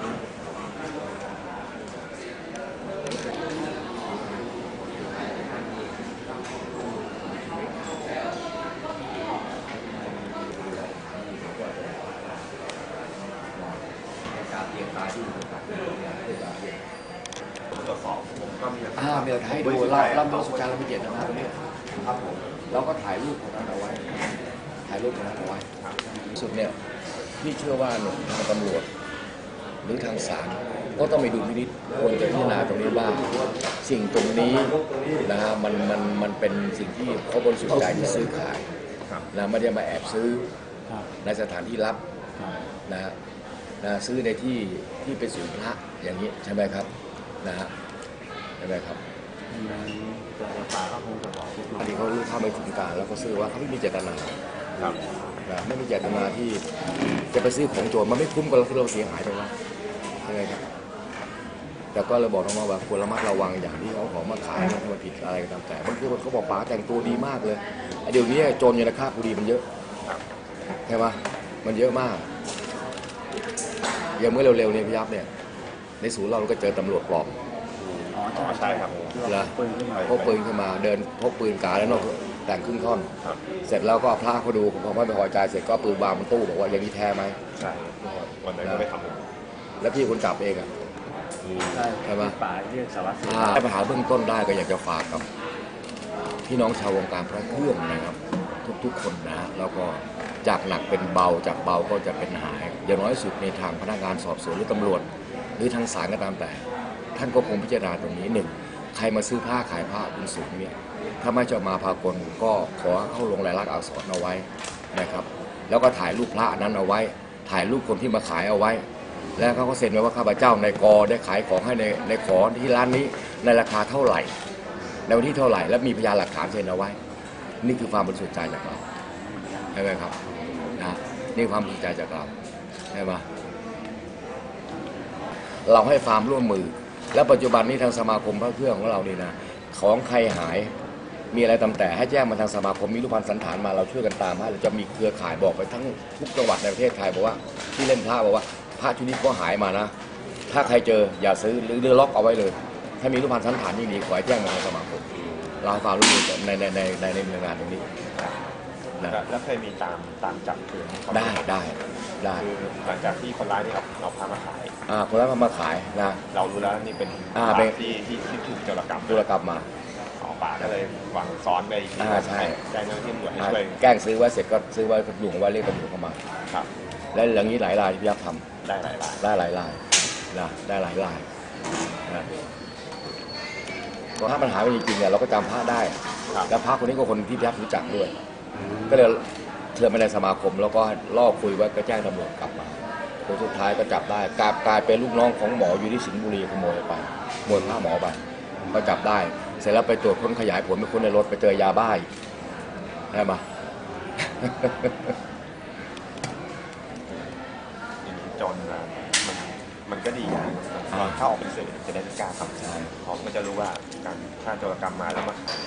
อ่าเนี่ยเป็นการเตรียมตรวจสอบผมก็มีอ่าเดี๋ยวให้ดูราเราดูสุจาระพิเจตนาตรงนี้ครับผมเราก็ถ่ายรูปของนั้นเอาไว้ ถ่ายรูปของนั้นเอาไว้สุดเนี่ยพี่เชื่อว่าหนึ่งทางตำรวจ หรือทางศาลก็ต้องไปดูพินิจควรจะพิจารณาตรงนี้บ้างสิ่งตรงนี้นะฮะมันมันมันเป็นสิ่งที่เขาบริสุทธิ์ใจที่ซื้อขายครับนะไม่ได้มาแอบซื้อครับในสถานที่รับครับนะฮะนะซื้อในที่ที่เป็นศูนย์พระอย่างนี้ใช่ไหมครับนะฮะใช่ไหมครับอืมแต่ป่าก็คงจะบอกลูกน้องอันนี้เขารู้เข้าไม่ถึงการแล้วก็ซื้อว่าเขาไม่มีเจตนาครับนะไม่มีเจตนาที่จะไปซื้อของโจรมันไม่คุ้มกับเราที่เราเสียหายไปวะใช่ไหมครับ แต่ก็เลยบอกน้องๆว่าควรระมัดระวังอย่างที่เขาของมาขายเนี่ยถ้ามันผิดอะไรก็ตามแต่บางทีเขาบอกป๋าแต่งตัวดีมากเลยไอ้เดี๋ยวนี้โจรยนค่าบุรีมันเยอะครับใช่ปะมันเยอะมากอย่างเมื่อเร็วๆเนี่ยพี่ยับเนี่ย ในศูนย์เราก็เจอตำรวจปลอมอ๋ออ๋อใช่ครับเหรอปืนขึ้นมาพกปืนขึ้นมาเดินพกปืนกาแล้วนอกแต่งครึ่งท่อนครับเสร็จแล้วก็เอาพระเขาดูพอไม่พอใจเสร็จก็เอาปืนวางบนตู้บอกว่าอย่างนี้แท้ไหมใช่วันนั้นก็ไปทำผมแล้วพี่คนจับเองอะ ใช่ใช่ปะป่าเรียกสารวัตรสิวถ้าปัญหาเบื้องต้นได้ก็อยากจะฝากกับพี่น้องชาววงการพระเครื่องนะครับ ทุกๆคนนะแล้วก็จากหนักเป็นเบาจากเบาก็จะเป็นหาย อย่างน้อยสุดในทางพนักงานสอบสวนหรือตำรวจ หรือทางศาลก็ตามแต่ ท่านก็คงพิจารณาตรงนี้หนึ่งใครมาซื้อผ้าขายผ้าบุญสูงเนี่ยถ้าไม่จะมาพากลก็ขอเข้าลงรายลักษณ์อักษรเอาไว้นะครับ แล้วก็ถ่ายรูปพระอันนั้นเอาไว้ ถ่ายรูปคนที่มาขายเอาไว้ แล้วเขาก็เซ็นไว้ว่าข้าพเจ้าในกอได้ขายของให้ในในขอที่ร้านนี้ในราคาเท่าไหร่ ในวันที่เท่าไหร่ และมีพยานหลักฐานเซ็นเอาไว้ นี่คือความบริสุทธิ์ใจจากเราใช่ไหมครับนะนี่ความบริสุทธิ์ใจจากเราใช่ไหมเราให้ความร่วมมือ และปัจจุบันนี้ทางสมาคมพระเครื่องของเรานี่นะของใครหายมีอะไรตาแต่ให้แจ้งมาทางสมาคมมีรูปพันธ์สันฐานมาเราช่วยกันตามให้เราจะมีเครือข่ายบอกไปทั้งทุกจังหวัดในประเทศไทยบอกว่าที่เล่นพระบอกว่า พระชุดนี้ก็หายมานะ ถ้าใครเจออย่าซื้อหรือเรือล็อกเอาไว้เลย ถ้ามีรูปพันธ์สันฐานยิ่งดีขอให้แจ้งมาทางสมาคมเราให้ความร่วมมือในในในในในหน่วยงานตรงนี้นะแล้วแล้วเคยมีตามตามจับคืนให้เขาหมได้ได้ได้คือหลังจากที่คนร้ายนี่เอาเอาพามาขาย อ่าคนนั้นก็มาขายนะ เรารู้แล้วนี่เป็นอ่าร้านเป็นที่ที่ที่ถูกโจรกรรมธุรกรรมมาอ๋อ ป่าก็เลยหวังซ้อนไปอีกทีอ่าใช่แจ้งเจ้าหน้าที่ตำรวจให้อ่าช่วยแกล้งซื้อไว้เสร็จก็ซื้อไว้ลุงไว้เรียกตำรวจเข้ามา ครับ และอย่างนี้หลายรายที่พี่ยักษ์ทำได้หลายรายได้หลายรายนะได้หลายรายนะก็ถ้าปัญหาเป็นจริงๆเนี่ยเราก็จำพระได้ ครับ แล้วพระคนนี้ก็คนที่พี่ยักษ์รู้จักด้วย ก็เลยเชิญไปในสมาคม แล้วก็ล่อคุยไว้ก็แจ้งตำรวจกลับมาผลสุดท้ายก็จับได้กลายกลายเป็นลูกน้องของหมออยู่ที่สิงห์บุรีขโมยไปขโมยผ้าหมอไป ก็จับได้ เสร็จแล้วไปตรวจค้นขยายผลไปค้นในรถไปเจอยาบ้าอีกใช่ไหมอย่างนี้จนนะมันมันก็ดีอย่างหนึ่งอ่าถ้าออกเป็นสื่อจะได้ไม่กล้าทำใช่เพราะมันจะรู้ว่าการถ้าโจรกรรมมาแล้วมาขาย